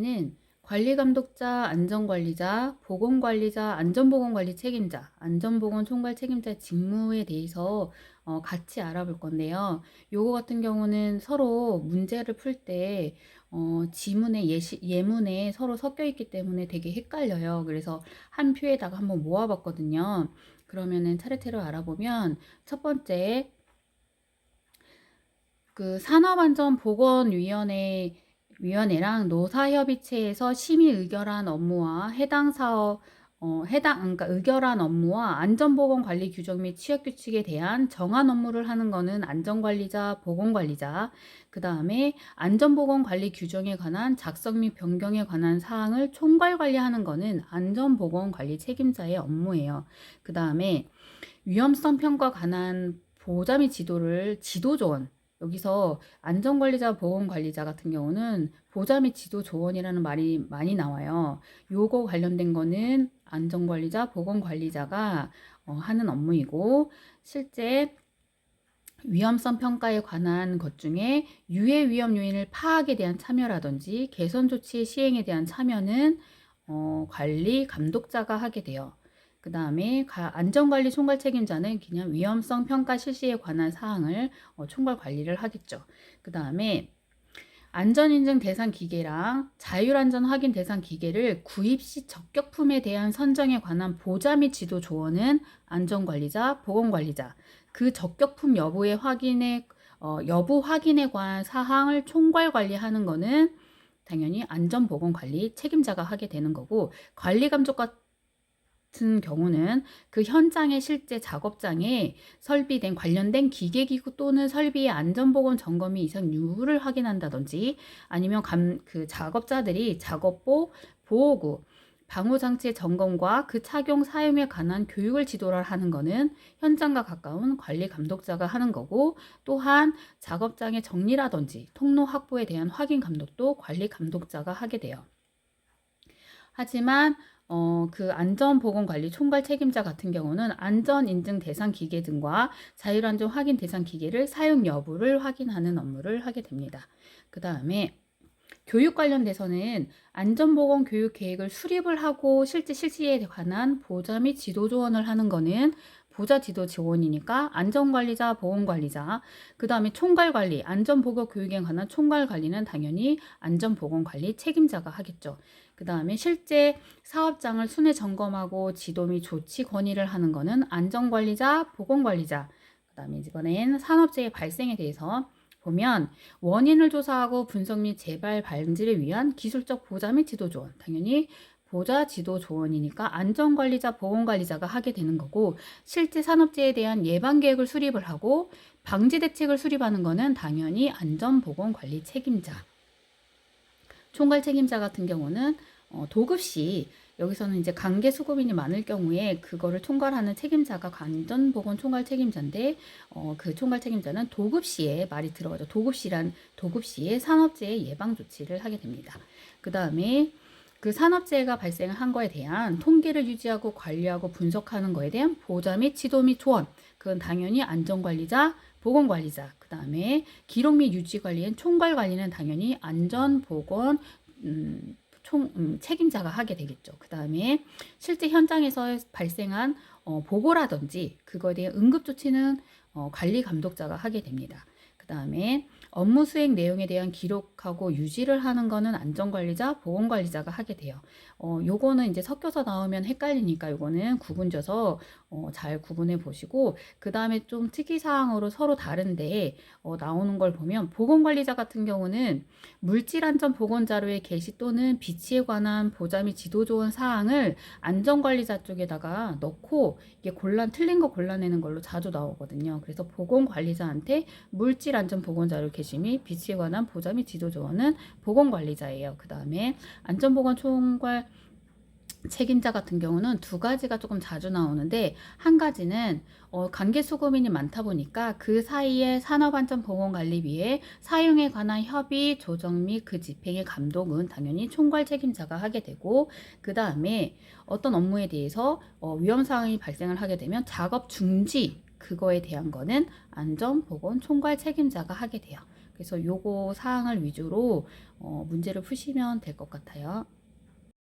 는 관리감독자, 안전관리자, 보건관리자, 안전보건관리 책임자, 안전보건 총괄 책임자 직무에 대해서 어, 같이 알아볼 건데요. 요거 같은 경우는 서로 문제를 풀때 어, 지문에 예시, 예문에 서로 섞여 있기 때문에 되게 헷갈려요. 그래서 한 표에다가 한번 모아봤거든요. 그러면은 차례차례 알아보면 첫 번째 그 산업안전보건위원회 위원회랑 노사협의체에서 심의 의결한 업무와 해당 사업 어, 해당 그러니까 의결한 업무와 안전보건 관리 규정 및 취약 규칙에 대한 정한 업무를 하는 거는 안전관리자, 보건관리자. 그 다음에 안전보건 관리 규정에 관한 작성 및 변경에 관한 사항을 총괄 관리하는 거는 안전보건 관리 책임자의 업무예요. 그 다음에 위험성 평가 관한 보자 및 지도를 지도 조언 여기서 안전관리자, 보건관리자 같은 경우는 보자 및 지도 조언이라는 말이 많이 나와요. 요거 관련된 거는 안전관리자, 보건관리자가 어, 하는 업무이고 실제 위험성 평가에 관한 것 중에 유해 위험 요인을 파악에 대한 참여라든지 개선 조치 시행에 대한 참여는 어, 관리 감독자가 하게 돼요. 그 다음에 안전관리 총괄 책임자는 그냥 위험성 평가 실시에 관한 사항을 어, 총괄 관리를 하겠죠. 그 다음에 안전인증 대상 기계랑 자율안전 확인 대상 기계를 구입 시 적격품에 대한 선정에 관한 보자 및 지도 조언은 안전관리자, 보건관리자, 그 적격품 여부의 확인에 어, 여부 확인에 관한 사항을 총괄 관리하는 거는 당연히 안전보건관리 책임자가 하게 되는 거고 관리 감독 같은 경우는 그 현장의 실제 작업장에 설비된 관련된 기계기구 또는 설비의 안전보건 점검이 이상 유무를 확인한다든지 아니면 감, 그 작업자들이 작업복, 보호구, 방호장치의 점검과 그 착용 사용에 관한 교육을 지도를 하는 것은 현장과 가까운 관리 감독자가 하는 거고 또한 작업장의 정리라든지 통로 확보에 대한 확인 감독도 관리 감독자가 하게 돼요. 하지만 어, 그 안전보건관리 총괄 책임자 같은 경우는 안전인증 대상 기계 등과 자율안전 확인 대상 기계를 사용 여부를 확인하는 업무를 하게 됩니다. 그 다음에 교육 관련돼서는 안전보건 교육 계획을 수립을 하고 실제 실시에 관한 보좌 및 지도 조언을 하는 거는 보좌 지도 지원이니까 안전관리자, 보건관리자, 그 다음에 총괄관리, 안전보건 교육에 관한 총괄관리는 당연히 안전보건관리 책임자가 하겠죠. 그 다음에 실제 사업장을 순회 점검하고 지도 및 조치 건의를 하는 거는 안전관리자, 보건관리자, 그 다음에 이번엔 산업재해 발생에 대해서 보면 원인을 조사하고 분석 및 재발 방지를 위한 기술적 보좌 및 지도 조언. 당연히 보좌 지도 조언이니까 안전관리자 보건관리자가 하게 되는 거고 실제 산업재해에 대한 예방 계획을 수립을 하고 방지 대책을 수립하는 거는 당연히 안전보건관리 책임자. 총괄 책임자 같은 경우는 어, 도급 시 여기서는 이제 관계 수급인이 많을 경우에 그거를 총괄하는 책임자가 안전보건 총괄 책임자인데 어, 그 총괄 책임자는 도급 시에 말이 들어가죠. 도급 시란 도급 시에 산업재해 예방 조치를 하게 됩니다. 그 다음에 그 산업재해가 발생한 거에 대한 통계를 유지하고 관리하고 분석하는 거에 대한 보좌 및 지도 및 조언 그건 당연히 안전관리자, 보건관리자 그 다음에 기록 및 유지 관리엔 총괄 관리는 당연히 안전보건 음, 총 음, 책임자가 하게 되겠죠. 그 다음에 실제 현장에서 발생한 어, 보고라든지 그거에 대한 응급 조치는 어, 관리 감독자가 하게 됩니다. 그 다음에 업무 수행 내용에 대한 기록하고 유지를 하는 거는 안전관리자, 보건관리자가 하게 돼요. 어, 요거는 이제 섞여서 나오면 헷갈리니까 요거는 구분져서 어, 잘 구분해 보시고 그 다음에 좀 특이사항으로 서로 다른데 어, 나오는 걸 보면 보건관리자 같은 경우는 물질안전 보건자료의 게시 또는 비치에 관한 보자 및 지도 조언 사항을 안전관리자 쪽에다가 넣고 이게 골라 틀린 거 골라내는 걸로 자주 나오거든요. 그래서 보건관리자한테 물질안전 보건자료 및 비치에 관한 보자 및 지도 조언은 보건관리자예요. 그 다음에 안전보건 총괄 책임자 같은 경우는 두 가지가 조금 자주 나오는데 한 가지는 어, 관계 수고민이 많다 보니까 그 사이에 산업안전보건관리비에 사용에 관한 협의 조정 및 그 집행의 감독은 당연히 총괄 책임자가 하게 되고 그 다음에 어떤 업무에 대해서 어, 위험 상황이 발생을 하게 되면 작업 중지 그거에 대한 거는 안전보건 총괄 책임자가 하게 돼요. 그래서 요거 사항을 위주로 어, 문제를 푸시면 될 것 같아요.